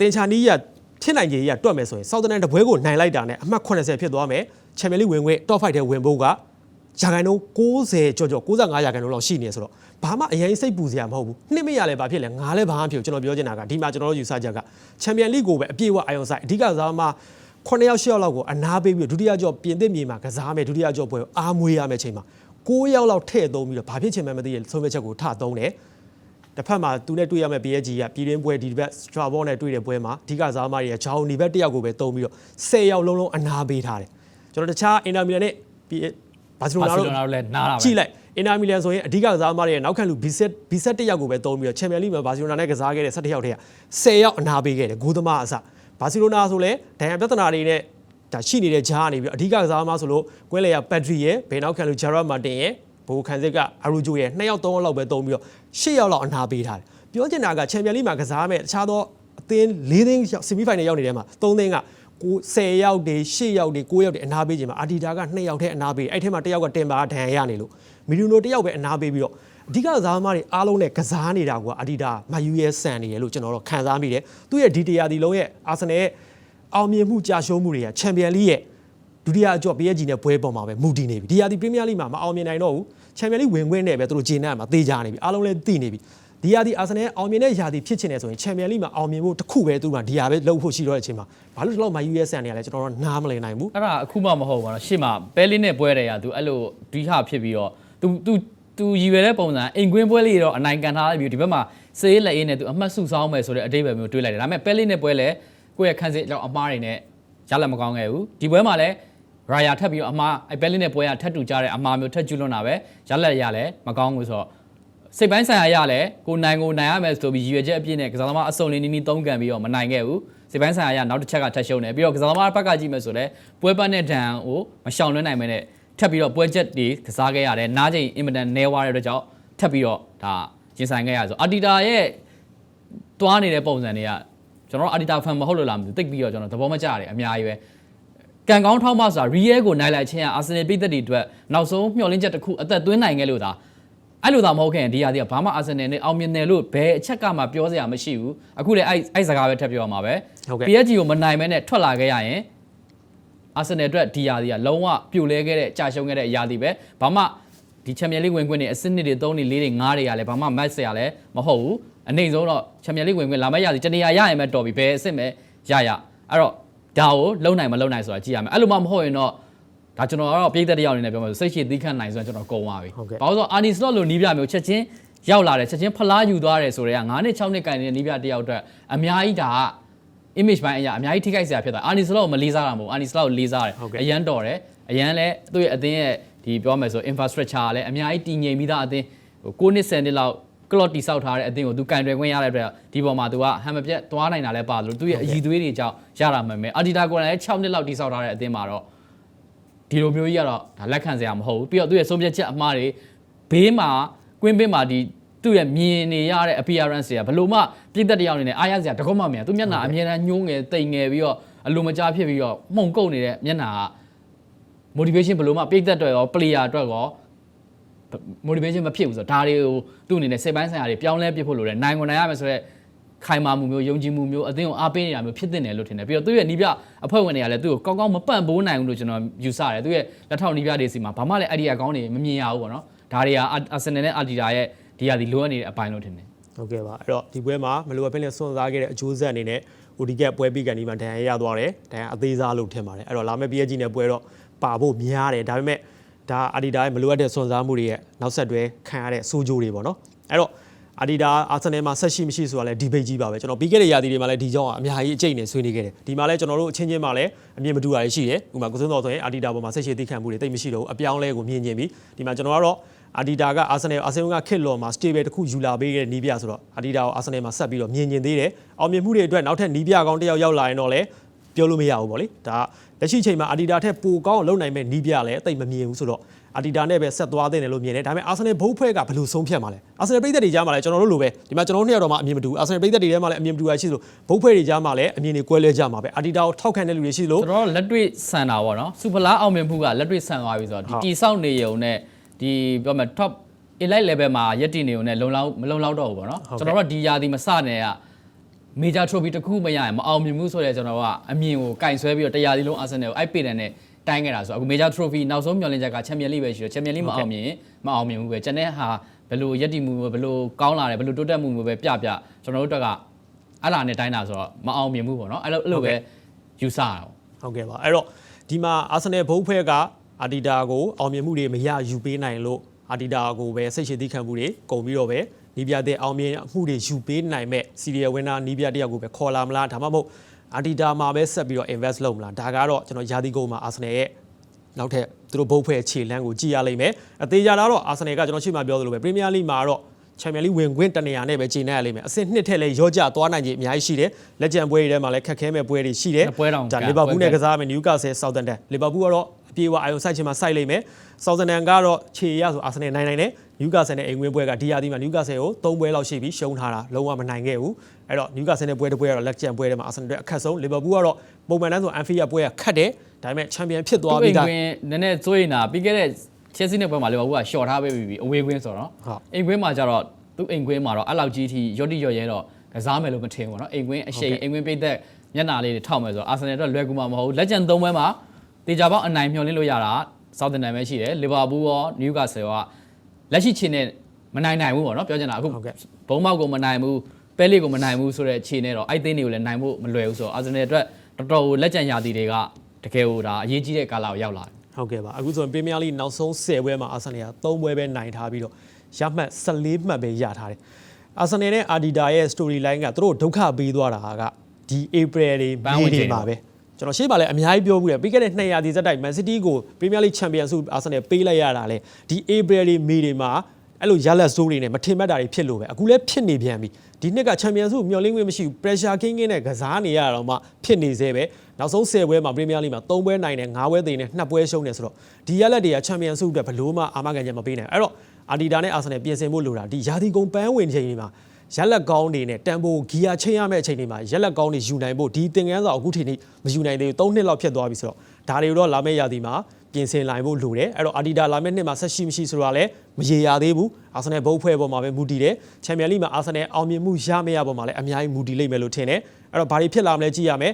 တင်ချာနီးရဖြစ်နိုင်ကြီးရတွက်မယ်ဆိုရင် Southern တပွဲကိုနိုင်လိုက်တာနဲ့အမှတ်80ဖြစ်သွားမယ်ချန်ပီယံလိဝင်ခွင့် top 5ထဲဝင်ဖို့ကရာခိုင်နှုန်း60ကျော်ကျော်65ရာခိုင်နှုန်းလောက်ရှိနေဆိုတော့ဘာမှအရင်စိတ်ပူစရာမဟုတ်ဘူးနှစ်မရလဲဘာဖြစ်လဲငါလဲဘာမှမဖြစ်ဘူးကျွန်တော်ပြောချင်တာကဒီမှာကျွန်တော်တို့ယူဆချက်ကချန်ပီယံလိကိုပဲအပြည့်အဝအာရုံစိုက်အဓိကစားမှာ9ယောက်10ယောက်လောက်ကိုအနာပေးပြီးတော့ဒုတိယကြော့ပြင်သစ်မြေမှာကစားမယ်ဒုတိယကြော့ပွဲကိုအားမွေးရမယ့်ချိန်မှာ9ယောက်လောက်ထည့်သုံးပြီးတော့ဘာဖြစ်ချင်မှန်းမသိရဲ့ဆုံးဖြတ်ချက်ကိုထသုံးတယ် တစ်ဖက်မှာသူနဲ့တွေ့ရမယ့် PSG ကပြည်တွင်းပွဲဒီတစ်ပတ် Strasbourg နဲ့တွေ့တဲ့ပွဲမှာအဓိကစားမတွေရဲ့ဂျောင်းဒီဘက်တစ်ယောက်ကိုပဲတုံးပြီးတော့10ယောက်လုံးလုံးအနာပေးထားတယ်ကျွန်တော်တခြားအင်တာမီလန်နဲ့ဘာစီလိုဘာနာစီတို့လိုနာတို့လည်းနားတာပဲကြည့်လိုက်အင်တာမီလန်ဆိုရင်အဓိကစားမတွေရဲ့နောက်ခံလူ B7 B7 တစ်ယောက်ကိုပဲတုံးပြီးတော့ချန်ပီယံလိမှာဘာစီလိုနာနဲ့ကစားခဲ့တဲ့17ယောက်တည်းက10ယောက်အနာပေးခဲ့တယ်ဂိုးသမားအစဘာစီလိုနာဆိုလဲဒဏ်ရာပြဿနာတွေနဲ့ဒါရှိနေတဲ့ဂျားကနေပြီးတော့အဓိကစားမဆိုလို့ကွဲလေရပတ်ထရီရဲ့ဘယ်နောက်ခံလူဂျာရတ်မာတင်ရဲ့ ဘိုခန်စစ်ကအရူဂျိုရဲ့2ယောက်3ယောက်လောက်ပဲတုံးပြီးတော့10ယောက်လောက်အနာပေးထားတယ်ပြောချင်တာကချန်ပီယံလိမှာကစားမဲ့တခြားသောအသင်း၄သင်းဆီမီဖိုင်နယ်ရောက်နေတဲ့မှာ၃သင်းကကို10ယောက်တွေ10ယောက်တွေ9ယောက်တွေအနာပေးခြင်းမှာအာဒီတာက2ယောက်ထဲအနာပေးအဲ့ထဲမှာတစ်ယောက်ကတင်ပါဒဏ်ရာရနေလို့မီလူနိုတစ်ယောက်ပဲအနာပေးပြီးတော့အဓိကကစားသမားတွေအားလုံးနဲ့ကစားနေတာကအာဒီတာမယူရဲဆန်နေတယ်လို့ကျွန်တော်တို့ခံစားမိတယ်သူ့ရဲ့ဒီတရာဒီလုံးရဲ့အာဆင်နယ်ရဲ့အောင်မြင်မှုကြာရှုံးမှုတွေကချန်ပီယံလိရဲ့ ဒုတိယအကြော့ PSG နဲ့ပွဲပေါ်မှာပဲမူတည်နေပြီဒီရာသီပရီးမီးယားလိမှာမအောင်မြင်နိုင်တော့ဘူးချန်ပီယံလိဝင်ခွင့်နဲ့ပဲသူတို့ဂျင်းနဲ့မှာသေချာနေပြီအားလုံးလည်းသိနေပြီဒီရာသီအာဆင်နယ်အောင်မြင်တဲ့ရာသီဖြစ်ချင်တယ်ဆိုရင်ချန်ပီယံလိမှာအောင်မြင်ဖို့တစ်ခုပဲသူကဒီရာပဲလုပ်ဖို့ရှိတော့တဲ့အချိန်မှာဘာလို့ဒီလောက်မှ US ဆန်နေရလဲကျွန်တော်တော့နားမလည်နိုင်ဘူးအဲ့ဒါအခုမှမဟုတ်ပါတော့ရှေ့မှာပဲလင်းနဲ့ပွဲတယ်ရာသူအဲ့လိုဒီဟာဖြစ်ပြီးတော့ तू तू သူရည်ရွယ်တဲ့ပုံစံအိမ်ကွင်းပွဲလေးတော့အနိုင်ကန်ထားလိုက်ပြီးဒီဘက်မှာစေးလက်အေးနဲ့သူအမှတ်စုဆောင်းမယ်ဆိုတဲ့အတိတ်ပဲမျိုးတွေးလိုက်တယ်ဒါပေမဲ့ပဲလေးနဲ့ပွဲလဲကိုယ့်ရဲ့ခန်းစစ်အကြောင်းအမားတွေနဲ့ရလက်မကောင်းခဲ့ဘူးဒီပွဲမှာလည်း ရာယာထပ်ပြီးတော့အမားအဲ့ပဲလင်းနဲ့ပွဲကထပ်တူကြတဲ့အမားမျိုးထပ်ကျွလွန်တာပဲရလက်ရလဲမကောင်းဘူးဆိုတော့စိတ်ပိုင်းဆိုင်ရာရလဲကိုနိုင်ကိုနိုင်ရမယ်ဆိုပြီးရည်ရွယ်ချက်အပြည့်နဲ့ကစားသမားအစုံလေးနီးနီးသုံးကန်ပြီးတော့မနိုင်ခဲ့ဘူးစိတ်ပိုင်းဆိုင်ရာရနောက်တစ်ချက်ကထပ်ရှုံးတယ်ပြီးတော့ကစားသမားဘက်ကကြည့်မယ်ဆိုလဲပွဲပတ်နဲ့ဒဏ်ကိုမရှောင်လွှဲနိုင်မဲနဲ့ထပ်ပြီးတော့ပွဲချက်တွေကစားခဲ့ရတယ်နားချိန်အင်မတန်နဲွားတဲ့အတွက်ကြောင့်ထပ်ပြီးတော့ဒါရင်ဆိုင်ခဲ့ရဆိုအာတီတာရဲ့တွားနေတဲ့ပုံစံတွေကကျွန်တော်အာတီတာဖန်မဟုတ်လို့လားမသိဘူးတိတ်ပြီးတော့ကျွန်တော်သဘောမကျတယ်အများကြီးပဲ ကန်ကောင်းထောက်မဆိုတာရီယဲကိုနိုင်လိုက်ခြင်းကအာဆင်နယ်ပြည်သက်တွေအတွက်နောက်ဆုံးမျှော်လင့်ချက်တစ်ခုအသက်သွင်းနိုင်ခဲ့လို့ဒါအဲ့လိုသာမဟုတ်ခင်ဒီဟာဒီကဘာမှအာဆင်နယ်နဲ့အောင်မြင်တယ်လို့ဘယ်အချက်ကမှပြောစရာမရှိဘူးအခုလည်းအဲ့အဲ့စကားပဲထပ်ပြောမှာပဲဟုတ်ကဲ့ PSG ကိုမနိုင်မဲနဲ့ထွက်လာခဲ့ရရင်အာဆင်နယ်အတွက်ဒီဟာဒီကလုံးဝပြိုလဲခဲ့တဲ့ကြာရှုံးခဲ့တဲ့အရာဒီပဲဘာမှဒီချန်ပီယံလိဝင်ခွင့်နေအဆင့်နှစ်တွေ3တွေ4တွေ5တွေကလည်းဘာမှမတ်ဆရာလည်းမဟုတ်ဘူးအနေဆုံးတော့ချန်ပီယံလိဝင်ခွင့်လာမယ့်ရာဒီတနေရာရရင်ပဲတော်ပြီဘယ်အဆင့်ပဲရရအဲ့တော့ ဒါကိုလုံနိုင်မလုံနိုင်ဆိုတာကြည့်ရမယ်အဲ့လိုမှမဟုတ်ရင်တော့ဒါကျွန်တော်ကတော့ပြည်သက်တစ်ယောက်အနေနဲ့ပြောမယ်ဆိုစိတ်ရှိသီးခန့်နိုင်ဆိုရင်ကျွန်တော်ကုန်သွားပြီဟုတ်ကဲ့ဘာလို့လဲဆိုတော့အာနီစလော့လိုနီးပြမျိုးချက်ချင်းရောက်လာတယ်ချက်ချင်းဖလားယူသွားတယ်ဆိုတော့9နှစ်6နှစ်ကင်နေတဲ့နီးပြတစ်ယောက်အတွက်အများကြီးဒါက image ပိုင်းအရာအများကြီးထိခိုက်စရာဖြစ်တာအာနီစလော့ကိုမလေးစားတာမဟုတ်အာနီစလော့ကိုလေးစားတယ်ဟုတ်ကဲ့အရန်တော်တယ်အရန်လဲသူ့ရဲ့အသင်းရဲ့ဒီပြောမယ်ဆို infrastructure ကလည်းအများကြီးတည်ငြိမ်ပြီးသားအသင်းဟို9နှစ်10နှစ်လောက် clock တိဆောက်ထားတဲ့အသင်းကိုသူကင်တွယ်ခွင့်ရတဲ့အတွက်ဒီပေါ်မှာသူကဟမ်မပြတ်သွားနိုင်တာလဲပါလို့သူ့ရဲ့အည်သွေးတွေကြောင့်ရတာမှန်မယ်အာဒီတာကိုလည်း6နှစ်လောက်တိဆောက်ထားတဲ့အသင်းမှာတော့ဒီလိုမျိုးကြီးကတော့ဒါလက်ခံစရာမဟုတ်ဘူးပြီးတော့သူ့ရဲ့ဆုံးဖြတ်ချက်အမှားတွေဘေးမှာကွင်းဘေးမှာဒီသူ့ရဲ့မြင်နေရတဲ့ appearance တွေကဘလို့မှပြည့်သက်တယောက်အနေနဲ့အားရစရာတကောမှမရသူမျက်နှာအမြဲတမ်းညှိုးငယ်တိမ်ငယ်ပြီးတော့အလိုမကျဖြစ်ပြီးတော့မှုန်ကုတ်နေတဲ့မျက်နှာက motivation ဘလို့မှပြည့်သက်အတွက်ရော player အတွက်ရော motivation မဖြစ်ဘူးဆိုတော့ဒါတွေကိုသူ့အနေနဲ့စိတ်ပိုင်းဆိုင်ရာတွေပြောင်းလဲပြစ်ဖို့လိုတယ်နိုင်ဝင်နိုင်ရမယ်ဆိုတော့ခိုင်မာမှုမျိုးယုံကြည်မှုမျိုးအသင်းကိုအားပေးနေတာမျိုးဖြစ်တဲ့တယ်လို့ထင်တယ်ပြီးတော့သူ့ရဲ့နီးပြအဖွဲ့ဝင်တွေကလည်းသူ့ကိုကောင်းကောင်းမပန့်ပိုးနိုင်ဘူးလို့ကျွန်တော်ယူဆတယ်သူ့ရဲ့လက်ထောက်နီးပြတွေစီမှာဘာမှလည်း idea ကောင်းတွေမမြင်ရဘူးပေါ့နော်ဒါတွေကအာဆင်နယ်နဲ့အာတီတာရဲ့ဒီဟာဒီလိုအပ်နေတဲ့အပိုင်းလို့ထင်တယ်ဟုတ်ကဲ့ပါအဲ့တော့ဒီပွဲမှာမလိုအပ်ဘဲနဲ့ဆွန်စားခဲ့တဲ့အကျိုးဆက်အနေနဲ့ ODG ပွဲပြီးကန်ဒီမှာဒဏ်ရာရသွားတယ်ဒဏ်ရာအသေးစားလို့ထင်ပါတယ်အဲ့တော့လာမယ့် PSG နဲ့ပွဲတော့ပါဖို့များတယ်ဒါပေမဲ့ ဒါအာဒီတာရဲ့မလိုအပ်တဲ့ဆွန်စားမှုတွေရဲ့နောက်ဆက်တွဲခံရတဲ့စိုးကြိုးတွေပေါ့နော်အဲ့တော့အာဒီတာအာဆင်နယ်မှာဆက်ရှိမရှိဆိုတာလဲဒီဘိတ်ကြီးပါပဲကျွန်တော်ပြီးခဲ့တဲ့ရာသီတွေမှာလည်းဒီကြောင်းကအများကြီးအကျိတ်နဲ့ဆွေးနွေးခဲ့တယ်ဒီမှာလည်းကျွန်တော်တို့အချင်းချင်းမှာလည်းအမြင်မတူတာတွေရှိတယ်ဥပမာကိုစွန်းတော်ဆိုရင်အာဒီတာပေါ်မှာဆက်ရှိသိခံမှုတွေတိတ်မရှိတော့ဘူးအပြောင်းလဲကိုမြင်ကျင်ပြီးဒီမှာကျွန်တော်ကတော့အာဒီတာကအာဆင်နယ်အာဆင်နယ်ကခစ်လော်မှာ stable တစ်ခုယူလာပေးခဲ့တဲ့နီးပြဆိုတော့အာဒီတာကိုအာဆင်နယ်မှာဆက်ပြီးတော့မြင်ကျင်သေးတယ်အောင်မြင်မှုတွေအတွက်နောက်ထပ်နီးပြကောင်းတစ်ယောက်ရောက်လာရင်တော့လည်း ပြောလို့မရဘူးဗောလေဒါလက်ရှိချိန်မှာအာဒီတာထက်ပိုကောင်းအောင်လုပ်နိုင်မဲ့နီးပြလည်းအသိမမြင်ဘူးဆိုတော့အာဒီတာနဲ့ပဲဆက်သွားတဲ့တယ်လို့မြင်တယ်ဒါပေမဲ့အာဆင်နယ်ဘုတ်ဖွဲ့ကဘယ်လိုဆုံးဖြတ်မှာလဲအာဆင်နယ်ပြည်သက်တွေကြားမှာလည်းကျွန်တော်တို့လိုပဲဒီမှာကျွန်တော်တို့နှစ်ယောက်တော့မှအမြင်မတူဘူးအာဆင်နယ်ပြည်သက်တွေထဲမှာလည်းအမြင်မတူတာရှိသလိုဘုတ်ဖွဲ့တွေကြားမှာလည်းအမြင်တွေကွဲလွဲကြမှာပဲအာဒီတာကိုထောက်ခံတဲ့လူတွေရှိသလိုကျွန်တော်တို့လက်တွေ့ဆန်တာပေါ့နော်စူပလာအောင်မြင်မှုကလက်တွေ့ဆန်သွားပြီဆိုတော့ဒီဟုတ်တီဆောက်နေရုံနဲ့ဒီပြောမယ် top elite level မှာရက်တည်နေုံနဲ့လုံလောက်မလုံလောက်တော့ဘူးပေါ့နော်ဟုတ်ကဲ့ကျွန်တော်တို့ကဒီယာဒီမစနဲ့က မေဂျာထရိုဖီတစ်ခုမရရင်မအောင်မြင်ဘူးဆိုတော့ကျွန်တော်ကအမြင်ကိုကင်ဆွဲပြီးတော့တရားစီလုံးအာဆင်နယ်ကိုအိုက်ပေတန်နဲ့တိုင်းခဲ့တာဆိုတော့အခုမေဂျာထရိုဖီနောက်ဆုံးမျှော်လင့်ချက်ကချန်ပီယံလိပဲရှိတော့ချန်ပီယံလိမအောင်မြင်ရင်မအောင်မြင်ဘူးပဲကျန်တဲ့ဟာဘယ်လိုယက်တီမှုဘယ်လိုကောင်းလာတယ်ဘယ်လိုတိုးတက်မှုမျိုးပဲပြပြကျွန်တော်တို့အတွက်ကအဲ့လာနဲ့တိုင်းတာဆိုတော့မအောင်မြင်ဘူးပေါ့နော်အဲ့လိုအဲ့လိုပဲယူဆရအောင်ဟုတ်ကဲ့ပါအဲ့တော့ဒီမှာအာဆင်နယ်ဘုတ်ဖွဲ့ကအာဒီတာကိုအောင်မြင်မှုတွေမရယူပေးနိုင်လို့အာဒီတာကိုပဲစိတ်ရှိသီးခံမှုတွေကုန်ပြီးတော့ပဲ နီးပြတဲ့အောင်မြင်မှုတွေယူပေးနိုင်မဲ့စီရီယယ်ဝင်းနာနီးပြတစ်ယောက်ကိုပဲခေါ်လာမလားဒါမှမဟုတ်အာဒီတာမှာပဲဆက်ပြီးတော့ invest လုပ်မလားဒါကတော့ကျွန်တော်ယာတီကုန်မှာအာဆင်နယ်ရဲ့နောက်ထပ်သူတို့ဘုတ်ဖွဲ့ခြေလမ်းကိုကြည့်ရလိမ့်မယ်အသေးကြတာတော့အာဆင်နယ်ကကျွန်တော်ရှေ့မှာပြောသလိုပဲပရီးမီးယားလိမှာတော့ချန်ပီယံလိဝင်ခွင့်တနေရာနဲ့ပဲခြေနေရလိမ့်မယ်အဆင့်နှစ်ထက်လည်းရောကြသွားနိုင်ခြင်းအများကြီးရှိတယ်လက်ကျန်ပွဲတွေထဲမှာလည်းခက်ခဲမဲ့ပွဲတွေရှိတယ်နှစ်ပွဲတောင်ဒါကလီဗာပူးနဲ့ပွဲကစားမယ်နယူကာဆယ်ဆောက်တန်တန်လီဗာပူးကတော့အပြေအဝအာယုံစိုက်ချင်မှာစိုက်လိမ့်မယ်ဆောက်တန်တန်ကတော့ခြေရဆိုအာဆင်နယ်နိုင်နိုင်တယ် နယူကာဆယ်နဲ့အိမ်ဝင်ပွဲကဒီယာဒီမှာနယူကာဆယ်ကို၃ပွဲလောက်ရှိပြီရှုံးထားတာလုံးဝမနိုင်ခဲ့ဘူးအဲ့တော့နယူကာဆယ်နဲ့ပွဲတစ်ပွဲကတော့လက်ကျန်ပွဲထဲမှာအာဆင်နယ်အတွက်အခက်ဆုံးလီဗာပူးကတော့ပုံမှန်တန်းဆိုအန်ဖီယာပွဲကခတ်တယ်ဒါပေမဲ့ချန်ပီယံဖြစ်သွား သူ့ ပြီ အိမ် ဒါ ကွင်းနည်းနည်းစိုးရင်တာပြီးခဲ့တဲ့ချက်စီနဲ့ပွဲမှာလေဘာဘူးကရှော့ထားပေးပြီအဝေးကွင်းဆိုတော့ ဟုတ် အိမ်ကွင်းမှာကျတော့သူ့အိမ်ကွင်းမှာတော့အဲ့လောက်ကြီးထိရော့တိရော့ရဲတော့ကစားမယ်လို့မထင်ဘူးเนาะအိမ်ကွင်းအရှိန်အိမ်ကွင်းပိတ်သက်မျက်နှာလေးတွေထောက်မယ်ဆိုတော့အာဆင်နယ်အတွက်လွယ်ကူမှာမဟုတ်ဘူးလက်ကျန်၃ပွဲမှာတေချာပေါက်အနိုင်မျှော်လင့်လို့ရတာဆောက်တင်နိုင်ပဲရှိတယ်လီဗာပူးရောနယူကာဆယ်ရော လက်ရှိခြေနဲ့မနိုင်နိုင်ဘူးပေါ့နော်ပြောချင်တာအခုဘုံမောက်ကိုမနိုင်ဘူးပဲလေးကိုမနိုင်ဘူးဆိုတဲ့ခြေနဲ့တော့အဲ့သိန်းတွေကိုလည်းနိုင်ဖို့မလွယ်ဘူးဆိုတော့အာဆင်နယ်အတွက်တော်တော်လက်ကျန်ရာသီတွေကတကယ်ဟိုဒါအရေးကြီးတဲ့ကာလကိုရောက်လာတယ်ဟုတ်ကဲ့ပါအခုဆိုရင်ပရီးမီးယားလိနောက်ဆုံး10ပွဲမှာအာဆင်နယ်က3ပွဲပဲနိုင်ထားပြီးတော့ရမှတ်14မှတ်ပဲရထားတယ်အာဆင်နယ်နဲ့အာဒီဒါရဲ့ story line ကသူတို့ဒုက္ခပေးသွားတာကဒီ April တွေပန်းဝင်ချိန်မှာပဲ ကျွန်တော်ရှေ့ပါလဲအများကြီးပြောဘူးတယ်ပြီးခဲ့တဲ့2ရာသီဇက်တိုက် Man City ကို Premier League Champion ဆုအာဆင်နယ်ပေးလိုက်ရတာလေဒီ April တွေ May တွေမှာအဲ့လိုရလက်စိုးတွေနဲ့မထင်မှတ်တာတွေဖြစ်လို့ပဲအခုလည်းဖြစ်နေပြန်ပြီဒီနှစ်ကချန်ပီယံဆုမျှော်လင့်ခွင့်မရှိဘူး pressure king ကင်းနဲ့ကစားနေရတော့မှဖြစ်နေသေးပဲနောက်ဆုံး10ပွဲမှာ Premier League မှာ3ပွဲနိုင်တယ်5ပွဲသိမ်းတယ်2ပွဲရှုံးတယ်ဆိုတော့ဒီရလက်တွေကချန်ပီယံဆုအတွက်ဘလို့မှအာမခံချက်မပေးနိုင်ဘူးအဲ့တော့အာဒီတာနဲ့အာဆင်နယ်ပြင်ဆင်ဖို့လိုတာဒီယာတီကုံပန်းဝင်ချိန်တွေမှာ ရက်လက်ကောင်းတွေနဲ့တန်ဖိုးဂီယာချိန်ရမယ့်အချိန်တွေမှာရက်လက်ကောင်းတွေယူနိုင်ဖို့ဒီသင်ကန်းစာအခုထိမယူနိုင်သေးဘူး3နှစ်လောက်ဖြစ်သွားပြီဆိုတော့ဒါတွေတော့လာမယ့်ရာသီမှာပြင်ဆင်နိုင်ဖို့လိုတယ်အဲ့တော့အာဒီတာလာမယ့်နှစ်မှာဆက်ရှိမရှိဆိုတာလည်းမရေရာသေးဘူးအာဆင်နယ်ဘုတ်ဖွဲ့ပေါ်မှာပဲမူတည်တယ်ချန်ပီယံလိမှာအာဆင်နယ်အောင်မြင်မှုရမရပေါ်မှာလည်းအများကြီးမူတည်လိမ့်မယ်လို့ထင်တယ်အဲ့တော့ဘာတွေဖြစ်လာမလဲကြည့်ရမယ်